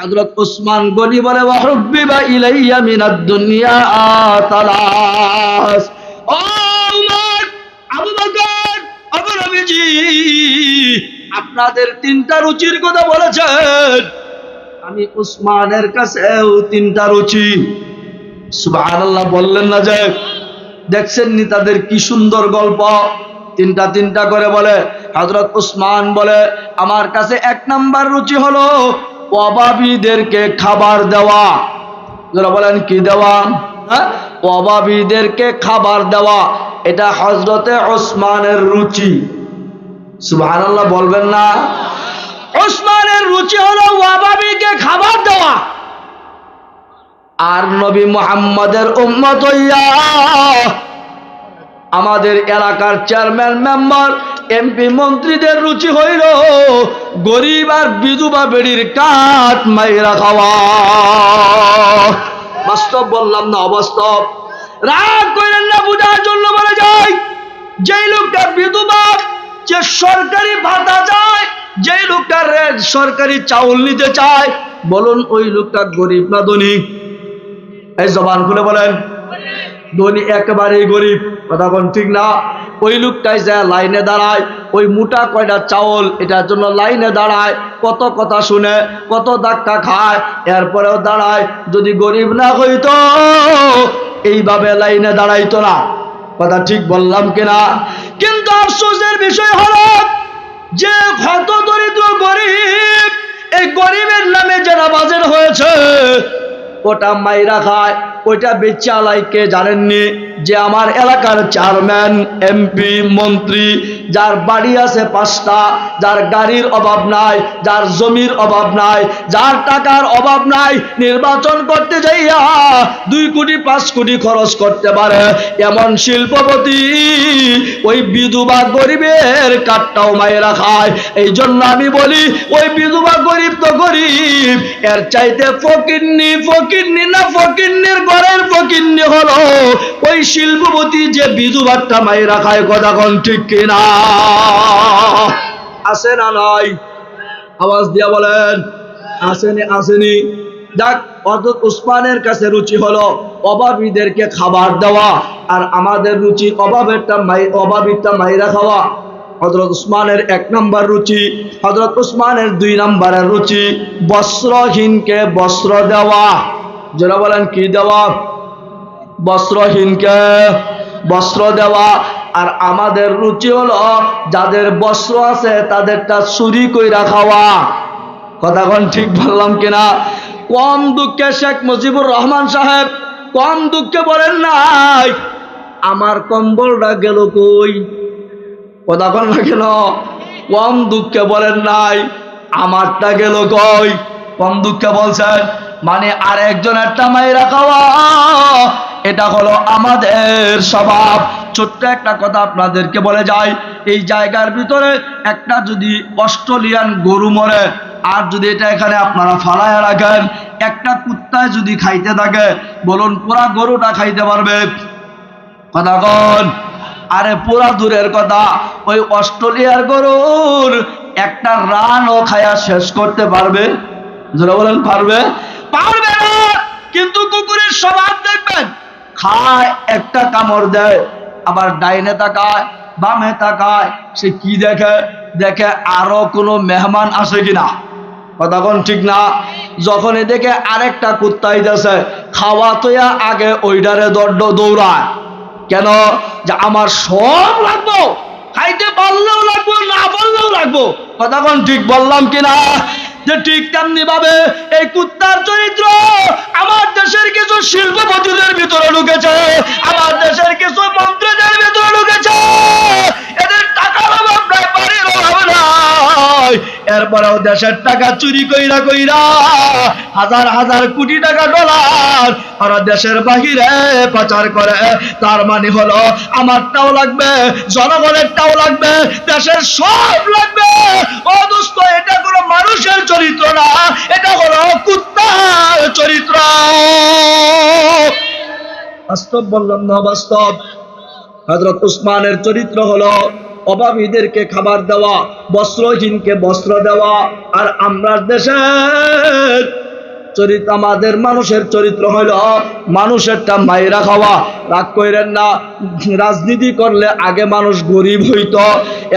হযরত উসমান গনি বলে ইলাইয়া মিনাদ দুনিয়া তালাস। ও উমর, আবু বকর আবু নবীজি, আপনাদের তিনটা রুচির কথা বলেছেন। আমি উসমানের কাছেও তিনটা রুচি। সুবহানাল্লাহ বললেন না যে দেখছেন নি তাদের কি সুন্দর গল্প? তিনটা তিনটা করে বলে হজরত উসমান বলে, আমার কাছে এক নাম্বার রুচি হলো অভাবীদেরকে খাবার দেওয়া। যারা বলেন, কি দেওয়া? হ্যাঁ? অভাবীদেরকে খাবার দেওয়া। এটা হজরতে ওসমানের রুচি। সুবহানাল্লাহ বলবেন না। ওসমানের রুচি হলো অভাবীকে খাবার দেওয়া। আর নবী মোহাম্মদের উম্মত আমাদের এলাকার চেয়ারম্যান, মেম্বার এমপি মন্ত্রীদের রুচি হইল, গরিব আর বিধবা বেড়ির কাঠ মাইরা খাওয়া। বাস্তব বললাম না, অবাস্তব। রাগ করেন না, বুঝার জন্য বলে যায় যেই লোকটা বিধবা, যে সরকারি ভাতা চায়, যেই লোকটা সরকারি চাউল নিতে চায়, বলুন ওই লোকটা গরিব না ধনী? এই জবান খুলে বলেন, ধনী একেবারেই গরিব, কথা কোন ঠিক না? ওই লোকটাই যায় লাইনে দাঁড়ায়, ওই মোটা কয়টা চাউল, এটার জন্য লাইনে দাঁড়ায়, কত কথা শুনে, কত ধাক্কা খায়, এরপরেও দাঁড়ায়, যদি গরিব না হইতো, এইভাবে লাইনে দাঁড়াইতো না। কথা ঠিক বললাম কিনা? কিন্তু আফসোসের বিষয় হলো, যে হত দরিদ্র গরিব, এই গরিবের নামে যারা বাজের হয়েছে, ওটা মাইরা খায়, ওইটা বেচা কে জানেননি? যে আমার এলাকার চেয়ারম্যান এমপি মন্ত্রী, যার বাড়ি আছে পাঁচটা, যার গাড়ির অভাব নাই, যার জমির অভাব নাই, যার টাকার অভাব নাই, নির্বাচন করতে যাইয়া দুই কোটি, পাঁচ কোটি খরচ করতে পারে। এমন শিল্পপতি ওই বিধবা গরিবের কাঠটাও মায়েরা খায়। এই জন্য আমি বলি, ওই বিধবা গরিব তো গরিব, এর চাইতে ফকিন্নি ফকিন্নি না, ফকিন্নির ঘরের ফকিন্নি শিল্পপতি যে বিধবারটা মায়েরা খায় কথা কোন ঠিক কিনা? আছে না নয় আওয়াজ দিয়া বলেন, আসেনি আসেনি। যাক, অর্থাৎ উসমানের কাছে রুচি হলো অভাবীদেরকে খাবার দেওয়া আর আমাদের রুচি অভাবেরটা মাই অভাবীরটা মাইরা খাওয়া। হজরত উসমানের এক নম্বর রুচি হজরত উসমানের দুই নম্বরের রুচি বস্ত্রহীনকে বস্ত্র দেওয়া। যারা বলেন, কি দেওয়া? বস্ত্রহীনকে বস্ত্র দেওয়া। আর আমাদের রুচি হলো যাদের বস্ত্র আছে তাদেরটা চুরি কইরা খাওয়া। কথাখন ঠিক বললাম কিনা? কম দুঃখে শেখ মুজিবুর রহমান সাহেব, কম দুঃখে বলেন নাই, আমার কম্বলটা গেল কই? কথাখন না কেন? কম দুঃখে বলেন নাই, আমারটা গেল কই? কম দুঃখে বলছেন মানে আর একজন একজনেরটা মাইরা খাওয়া। এটা হলো আমাদের স্বভাব। ছোট্ট একটা কথা আপনাদেরকে বলে যায় এই জায়গার ভিতরে একটা যদি অস্ট্রেলিয়ান গরু মরে, আর যদি এটা এখানে আপনারা ফালায় রাখেন, একটা কুত্তায় যদি খাইতে থাকে, বলুন পুরা গরুটা খাইতে পারবে। কথা কন। আরে পুরা দূরের কথা, ওই অস্ট্রেলিয়ার গরুর একটা রানও খায়া শেষ করতে পারবে। যারা বলেন, পারবে? পারবে না, কিন্তু কুকুরের স্বভাব দেখবেন খায়, একটা কামড় দেয়, আবার ডাইনে তাকায়, বামে তাকায়, সে কি দেখে? দেখে আরও কোনো মেহমান আসে কিনা? কথা কোন ঠিক না? যখনই দেখে আরেকটা কুত্তা আইতেছে, খাওয়া তোয়া আগে ওইটারে দড্ড দৌড়ায়। কেন? যে আমার সব লাগবো, খাইতে পারলেও লাগবো, না পারলেও লাগবো। কথা ঠিক বললাম কিনা? যে ঠিক তেমনি ভাবে এই কুত্তার চরিত্র আমার দেশের কিছু শিল্পপতিদের ভিতরে ঢুকেছে, আমার দেশের কিছু মন্ত্রীদের ভিতরে ঢুকেছে। এদের টাকার অভাব নাই, বাড়ির অভাব এরপরেও দেশের টাকা চুরি কইরা কইরা হাজার হাজার কোটি টাকা ডলার দেশের বাহিরে পাচার করে। তার মানে হলো, আমারটাও লাগবে, জনগণেরটাও লাগবে, দেশের সব লাগবে। এটা কোনো মানুষের চরিত্র না, এটা হলো কুত্তার চরিত্র। বাস্তব বললাম না, বাস্তব। হজরত উসমানের চরিত্র হলো অভাবীদেরকে খাবার দেওয়া, বস্ত্রহীনকে বস্ত্র দেওয়া, আর আমরা দেশের চরিত্র, আমাদের মানুষের চরিত্র হইল মানুষেরটা মাইরা খাওয়া। রাগ কইরেন না, রাজনীতি করলে আগে মানুষ গরিব হইতো,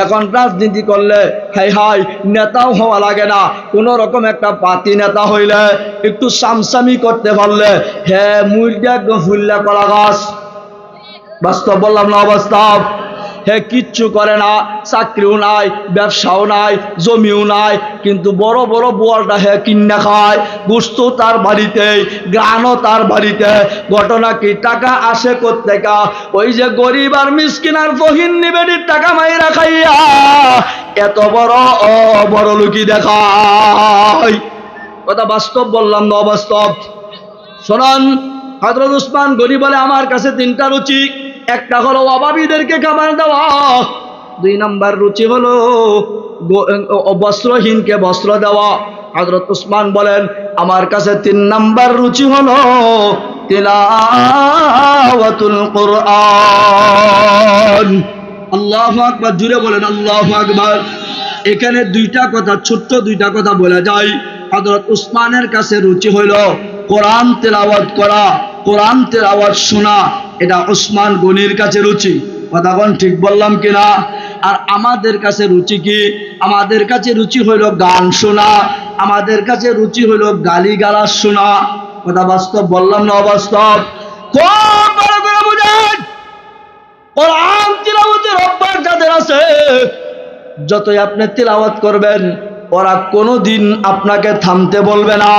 এখন রাজনীতি করলে হাই হাই নেতাও হওয়া লাগে না। কোন রকম একটা পাতি নেতা হইলে একটু সামসামি করতে পারলে হ্যাঁ মুরগা ফুল্লা কলা গাছ। বাস্তব বললাম না অবাস্তব হে, কিচ্ছু করে না, চাকরিও নাই, ব্যবসাও নাই, জমিও নাই, কিন্তু বড় বড় বোয়ালটা হে কিন্না খায়, গুস্ত তার বাড়িতে, গ্রানও তার বাড়িতে, ঘটনা কি? টাকা আসে কোথেকা ওই যে গরিব আর মিসকিন আর ফহিন নিবেদির টাকা মাইরা খাইয়া, এত বড় বড় লুকি দেখায়। কথা বাস্তব বললাম না অবাস্তব? শোনান হজরত উসমান গনি বলে, আমার কাছে তিনটা রুচি। একটা হলো অভাবীদেরকে খাবার দেওয়া, দুই নাম্বার রুচি হলো বস্ত্রহীনকে বস্ত্র দেওয়া। হজরত উসমান বলেন, আমার কাছে তিন নাম্বার রুচি হলো তিলাওয়াতুল কোরআন। আল্লাহু আকবার, জুড়ে বলেন, আল্লাহু আকবার। এখানে দুইটা কথা, ছোট্ট দুইটা কথা বলে যায়। হযরত উসমানের কাছে রুচি হইল কোরআন তেলাওয়াত করা। কোরআন তেলাওয়াত শোনা, এটা উসমান গনির কাছে রুচি। কথা কোন ঠিক বললাম কিনা? আর আমাদের কাছে রুচি কি? আমাদের কাছে রুচি হইল গান শোনা, আমাদের কাছে রুচি হইল গালি গালাজ শোনা। কথা বাস্তব বললাম না অবাস্তব? যাদের আছে, যতই আপনি তিলাওয়াত করবেন, ওরা কোনোদিন আপনাকে থামতে বলবে না।